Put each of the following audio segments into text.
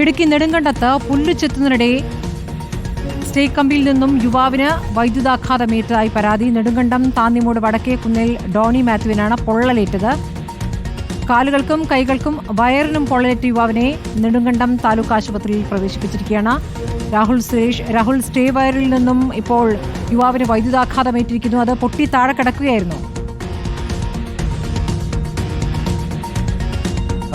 Idukki നെടുങ്കണ്ടത്ത് പുല്ലുചെത്തുന്നതിനിടെ stay കമ്പിയിൽ നിന്നും യുവാവിന് വൈദ്യുതാഘാതമേറ്റതായി പരാതി. നെടുങ്കണ്ടം താന്നിമൂട് വടക്കേ കുന്നിൽ ഡോണി മാത്യുവിനാണ് പൊള്ളലേറ്റത്. കാലുകൾക്കും കൈകൾക്കും വയറിനും പൊള്ളലേറ്റ യുവാവിനെ നെടുങ്കണ്ടം താലൂക്ക് ആശുപത്രിയിൽ പ്രവേശിപ്പിച്ചിരിക്കുകയാണ്. രാഹുൽ സുരേഷ് രാഹുൽ സ്റ്റേ വയറിൽ നിന്നും ഇപ്പോൾ യുവാവിന് വൈദ്യുതാഘാതമേറ്റിരിക്കുന്നു. അത് പൊട്ടി താഴെ കിടക്കുകയായിരുന്നു.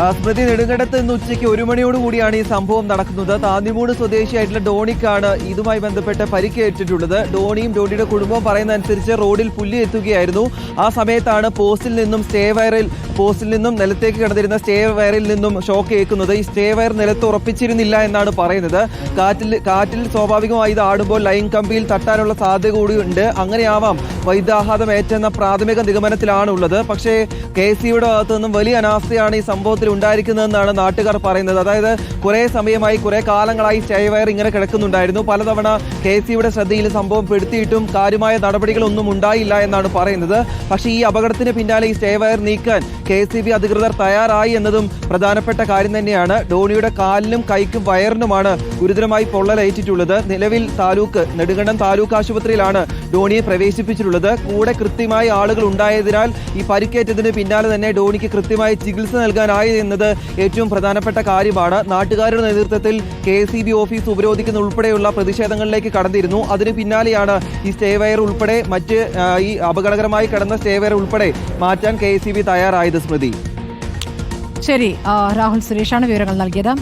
സ്മൃതി നെടുങ്കണ്ടത്ത് ഇന്ന് ഉച്ചയ്ക്ക് ഒരു മണിയോടുകൂടിയാണ് ഈ സംഭവം നടക്കുന്നത്. താന്നിമൂട് സ്വദേശിയായിട്ടുള്ള ഡോണിക്കാണ് ഇതുമായി ബന്ധപ്പെട്ട് പരിക്കേറ്റിട്ടുള്ളത്. ഡോണിയും ഡോണിയുടെ കുടുംബവും പറയുന്ന അനുസരിച്ച് റോഡിൽ പുല്ല് എത്തുകയായിരുന്നു. ആ സമയത്താണ് പോസ്റ്റിൽ നിന്നും സ്റ്റേ വയറിൽ പോസ്റ്റിൽ നിന്നും നിലത്തേക്ക് കിടന്നിരുന്ന സ്റ്റേ വയറിൽ നിന്നും ഷോക്ക് ഏൽക്കുന്നത്. ഈ സ്റ്റേ വയർ നിലത്ത് ഉറപ്പിച്ചിരുന്നില്ല എന്നാണ് പറയുന്നത്. കാറ്റിൽ കാറ്റിൽ സ്വാഭാവികമായി ഇത് ആടുമ്പോൾ ലൈൻ കമ്പിയിൽ തട്ടാനുള്ള സാധ്യത കൂടിയുണ്ട്. അങ്ങനെയാവാം വൈദ്യാഘാതം ഏറ്റെന്ന പ്രാഥമിക നിഗമനത്തിലാണുള്ളത്. പക്ഷേ കെ സിയുടെ ഭാഗത്തു നിന്നും വലിയ അനാസ്ഥയാണ് ഈ സംഭവത്തിൽ ഉണ്ടായിരിക്കുന്നതെന്നാണ് നാട്ടുകാർ പറയുന്നത്. അതായത് കുറേ സമയമായി കുറേ കാലങ്ങളായി സ്റ്റേ വയർ ഇങ്ങനെ കിടക്കുന്നുണ്ടായിരുന്നു. പലതവണ കെ സിയുടെ ശ്രദ്ധയിൽ സംഭവം പെടുത്തിയിട്ടും കാര്യമായ നടപടികളൊന്നും ഉണ്ടായില്ല എന്നാണ് പറയുന്നത്. പക്ഷേ ഈ അപകടത്തിന് പിന്നാലെ ഈ സ്റ്റേ വയർ നീക്കാൻ കെ സി ബി അധികൃതർ തയ്യാറായി എന്നതും പ്രധാനപ്പെട്ട കാര്യം തന്നെയാണ്. ഡോണിയുടെ കാലിനും കൈക്കും വയറിനുമാണ് ഗുരുതരമായി പൊള്ളലേറ്റിട്ടുള്ളത്. നിലവിൽ താലൂക്ക് നെടുങ്കണ്ടം താലൂക്ക് ആശുപത്രിയിലാണ് ഡോണിയെ പ്രവേശിപ്പിച്ചിട്ടുള്ളത്. കൂടെ കൃത്യമായി ആളുകൾ ഉണ്ടായതിനാൽ ഈ പരിക്കേറ്റതിന് പിന്നാലെ തന്നെ ഡോണിക്ക് കൃത്യമായി ചികിത്സ നൽകാനായി എന്നത് ഏറ്റവും പ്രധാനപ്പെട്ട കാര്യമാണ്. നാട്ടുകാരുടെ നേതൃത്വത്തിൽ കെ സി ബി ഓഫീസ് ഉപരോധിക്കുന്ന ഉൾപ്പെടെയുള്ള പ്രതിഷേധങ്ങളിലേക്ക് കടന്നിരുന്നു. അതിന് പിന്നാലെയാണ് ഈ സ്റ്റേ വയർ ഉൾപ്പെടെ മറ്റ് ഈ അപകടകരമായി കടന്ന സ്റ്റേ വയർ ഉൾപ്പെടെ മാറ്റാൻ കെ തയ്യാറായത് സ്മൃതി. ശരി രാഹുൽ സുരേഷാണ് വിവരങ്ങൾ നൽകിയത്.